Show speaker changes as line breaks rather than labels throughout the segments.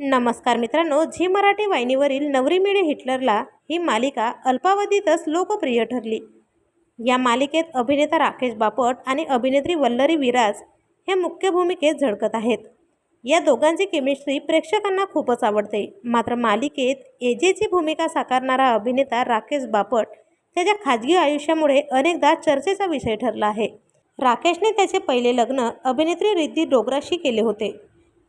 नमस्कार मित्रांनो झी मराठी वाहिनीवरील नवरी मिळे हिटलरला ही मालिका अल्पावधीतच लोकप्रिय ठरली. या मालिकेत अभिनेता राकेश बापट आणि अभिनेत्री वल्लरी विराज हे मुख्य भूमिकेत झळकत आहेत. या दोघांची केमिस्ट्री प्रेक्षकांना खूपच आवडते. मात्र मालिकेत एजेची भूमिका साकारणारा अभिनेता राकेश बापट त्याच्या खाजगी आयुष्यामुळे अनेकदा चर्चेचा विषय ठरला आहे. राकेशने त्याचे पहिले लग्न अभिनेत्री रिद्धी डोगराशी केले होते.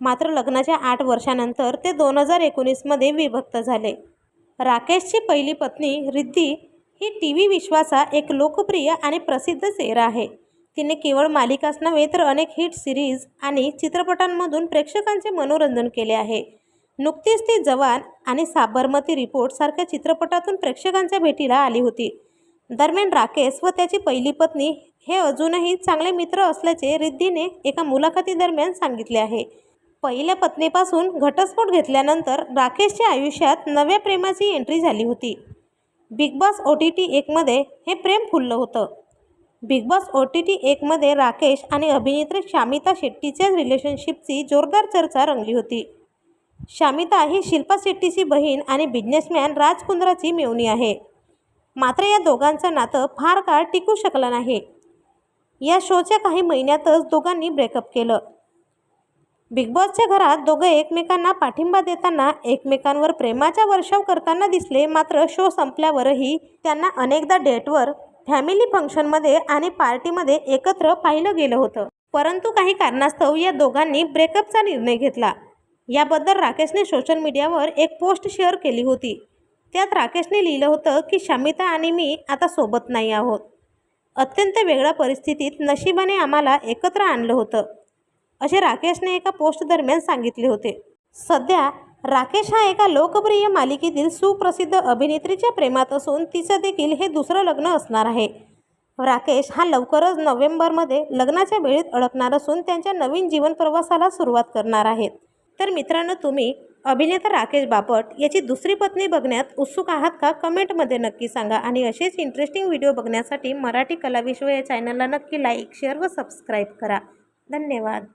मात्र लग्नाच्या आठ वर्षानंतर ते दोन हजार एकोणीसमध्ये विभक्त झाले. राकेशची पहिली पत्नी रिद्धी ही टी व्ही विश्वाचा एक लोकप्रिय आणि प्रसिद्ध चेहरा आहे. तिने केवळ मालिकाच नव्हे तर अनेक हिट सिरीज आणि चित्रपटांमधून प्रेक्षकांचे मनोरंजन केले आहे. नुकतीच ती जवान आणि साबरमती रिपोर्ट सारख्या चित्रपटातून प्रेक्षकांच्या भेटीला आली होती. दरम्यान राकेश व त्याची पहिली पत्नी हे अजूनही चांगले मित्र असल्याचे रिद्धीने एका मुलाखतीदरम्यान सांगितले आहे. पहिल्या पत्नीपासून घटस्फोट घेतल्यानंतर राकेशच्या आयुष्यात नव्या प्रेमाची एंट्री झाली होती. Bigg Boss O T T एकमध्ये हे प्रेम फुललं होतं. Bigg Boss O T T एकमध्ये राकेश आणि अभिनेत्री शामिता शेट्टीच्या रिलेशनशिपची जोरदार चर्चा रंगली होती. शामिता ही शिल्पा शेट्टीची बहीण आणि बिझनेसमॅन राज कुंद्राची मेवणी आहे. मात्र या दोघांचं नातं फार काळ टिकू शकलं नाही. या शोच्या काही महिन्यातच दोघांनी ब्रेकअप केलं. बिग बॉसच्या घरात दोघे एकमेकांना पाठिंबा देताना एकमेकांवर प्रेमाचा वर्षाव करताना दिसले मात्र शो संपल्यावरही त्यांना अनेकदा डेटवर फॅमिली फंक्शनमध्ये आणि पार्टीमध्ये एकत्र पाहिलं गेलं होतं. परंतु काही कारणास्तव या दोघांनी ब्रेकअपचा निर्णय घेतला. याबद्दल राकेशने सोशल मीडियावर एक पोस्ट शेअर केली होती. त्यात राकेशने लिहिलं होतं की शामिता आणि मी आता सोबत नाही आहोत. अत्यंत वेगळ्या परिस्थितीत नशिबाने आम्हाला एकत्र आणलं होतं. असे राकेशने एका पोस्ट दरम्यान सांगितले होते. सध्या राकेश हा एका लोकप्रिय मालिकेतील सुप्रसिद्ध अभिनेत्रीच्या प्रेमात असून तिचं देखील हे दुसरं लग्न असणार आहे. राकेश हा लवकरच नोव्हेंबरमध्ये लग्नाच्या वेळेत अडकणार असून त्यांच्या नवीन जीवन प्रवासाला सुरुवात करणार आहेत. तर मित्रांनो तुम्ही अभिनेता राकेश बापट याची दुसरी पत्नी बघण्यात उत्सुक आहात का? कमेंटमध्ये नक्की सांगा आणि असेच इंटरेस्टिंग व्हिडिओ बघण्यासाठी मराठी कलाविश्व या चॅनलला नक्की लाईक शेअर व सबस्क्राईब करा. धन्यवाद.